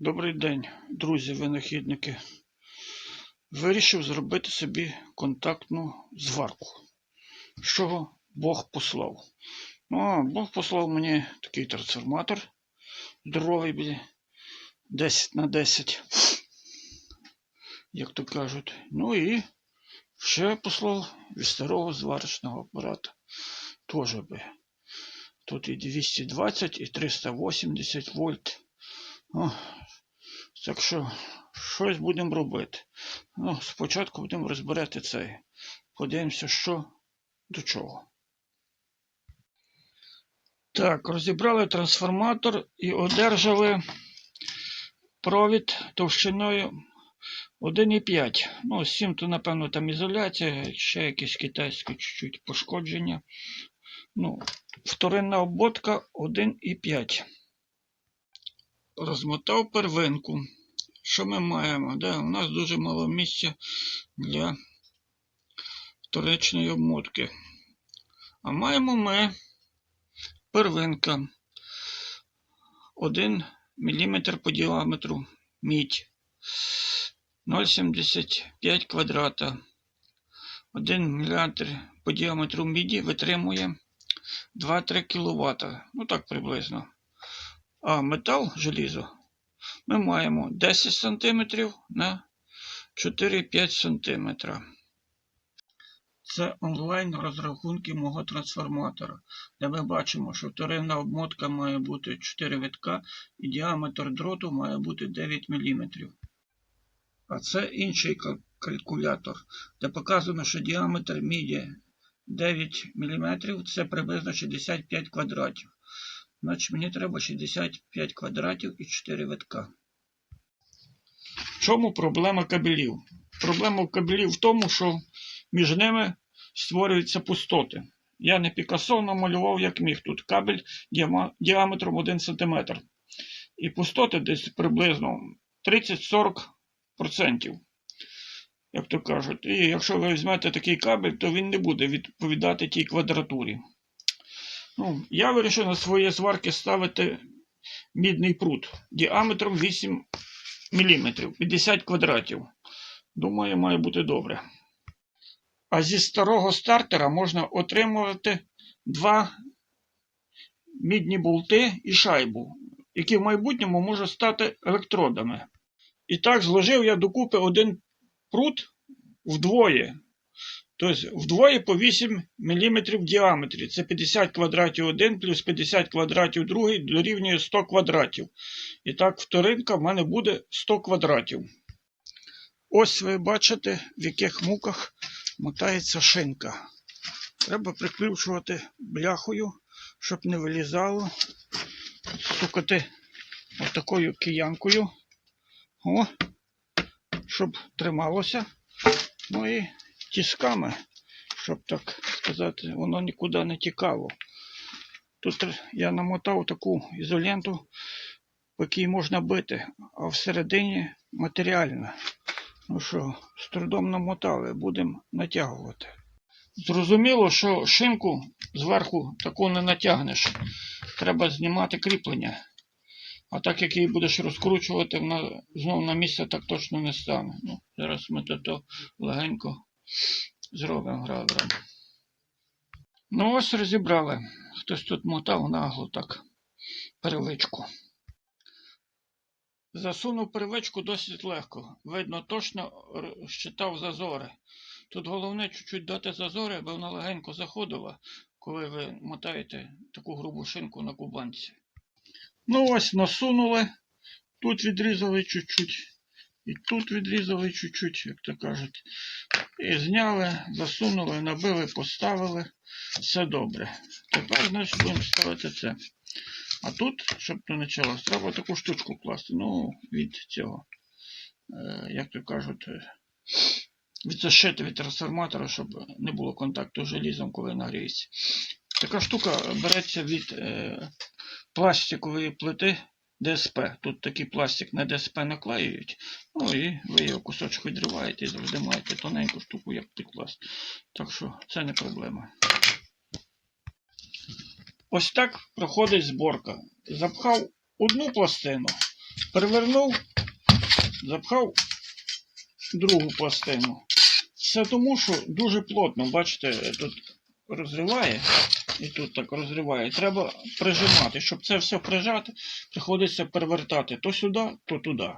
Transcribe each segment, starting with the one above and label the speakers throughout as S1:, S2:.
S1: Добрий день, друзі-винахідники. Вирішив зробити собі контактну зварку. Чого Бог послав? Ну, Бог послав мені такий трансформатор здоровий, блін, 10 на 10, як то кажуть. Ну і ще послав від старого зварочного апарата. Тоже би. Тут і 220, і 380 вольт. О, так що щось будемо робити. Ну, спочатку будемо розбирати цей. Подивимося, що до чого. Так, розібрали трансформатор і одержали провід товщиною 1,5. Ну, 7 то, напевно, там ізоляція, ще якесь китайське чуть-чуть пошкодження. Ну, вторинна обмотка 1,5 розмотав первинку. Що ми маємо? Да, у нас дуже мало місця для вторичної обмотки. А маємо ми первинка 1 мм по діаметру мідь 0,75 квадрата. 1 мм по діаметру міді витримує 2-3 кВт. Ну так приблизно. А метал желізо ми маємо 10 см на 4-5 см. Це онлайн розрахунки мого трансформатора, де ми бачимо, що вторинна обмотка має бути 4 витка і діаметр дроту має бути 9 мм. А це інший калькулятор, де показано, що діаметр міді 9 мм це приблизно 65 квадратів. Значить, мені треба 65 квадратів і 4 витка. В чому проблема кабелів? Проблема кабелів в тому, що між ними створюються пустоти. Я не Пікассо намалював, як міг. Тут кабель діаметром 1 см. І пустоти десь приблизно 30-40%. Як то кажуть. І якщо ви візьмете такий кабель, то він не буде відповідати тій квадратурі. Ну, Я вирішив на свої сварки ставити мідний прут діаметром 8 мм, 50 квадратів. Думаю, має бути добре. А зі старого стартера можна отримувати два мідні болти і шайбу, які в майбутньому можуть стати електродами. І так зложив я докупи один прут вдвоє. Тобто вдвоє по 8 мм в діаметрі. Це 50 квадратів один плюс 50 квадратів другий дорівнює 100 квадратів. І так, вторинка в мене буде 100 квадратів. Ось ви бачите, в яких муках мотається шинка. Треба прикручувати бляхою, щоб не вилізало. Стукати отакою киянкою. О, щоб трималося. Ну і тисками, щоб так сказати, воно нікуди не тікало. Тут я намотав таку ізоленту, по якій можна бити, а всередині матеріальна. Ну що, з трудом намотали, будемо натягувати. Зрозуміло, що шинку зверху таку не натягнеш. Треба знімати кріплення. А так як її будеш розкручувати, вона знову на місце так точно не стане. Ну, Зараз ми то легенько зробимо гравером. Ну ось розібрали. Хтось тут мотав нагло так перевичку. Засунув перевичку досить легко. Видно, точно щитав зазори. Тут головне чуть-чуть дати зазори, аби вона легенько заходила, коли ви мотаєте таку грубу шинку на кубанці. Ну ось насунули. Тут відрізали чуть-чуть. І тут відрізали чуть-чуть, як то кажуть. І зняли, засунули, набили, поставили. Все добре. Тепер, значить, будемо ставити це. А тут, щоб не почалось, треба таку штучку класти. Ну, від цього, е, як то кажуть, е, від від трансформатора, щоб не було контакту з желізом, коли нагріється. Така штука береться від е, пластикової плити. ДСП. Тут такий пластик на ДСП наклеюють. Ну і ви його кусочок відриваєте і завжди маєте тоненьку штуку, як прикласти. Так що це не проблема. Ось так проходить зборка. Запхав одну пластину, перевернув, запхав другу пластину. Все тому, що дуже плотно, бачите, тут розриває і тут так розриває. Треба прижимати. Щоб це все прижати, приходиться перевертати то сюди, то туди.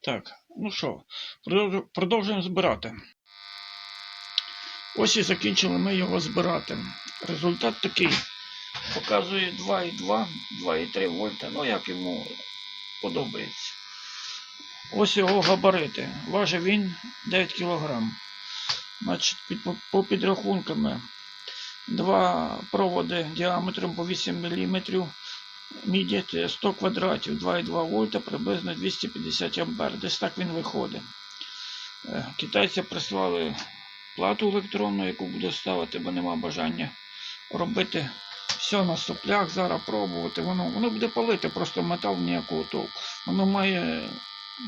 S1: Так, ну що, продовжуємо збирати. Ось і закінчили ми його збирати. Результат такий. Показує 2,2, 2,3 вольта. Ну, як йому подобається. Ось його габарити. Важив він 9 кг. Значить, під, по підрахунками два проводи діаметром по 8 мм міді 100 квадратів, 2,2 вольта, приблизно 250 ампер. Десь так він виходить. Е, Китайці прислали плату електронну, яку буде ставити, бо нема бажання робити все на соплях, зараз пробувати. Воно, воно буде палити, просто метал ніякого толку. Воно має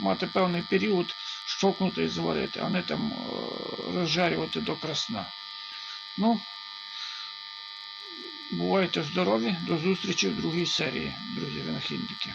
S1: мати певний період щокнути і зварити, а не там е, розжарювати до красна. Ну, бувайте здорові, до зустрічі в другій серії, друзі винахідники.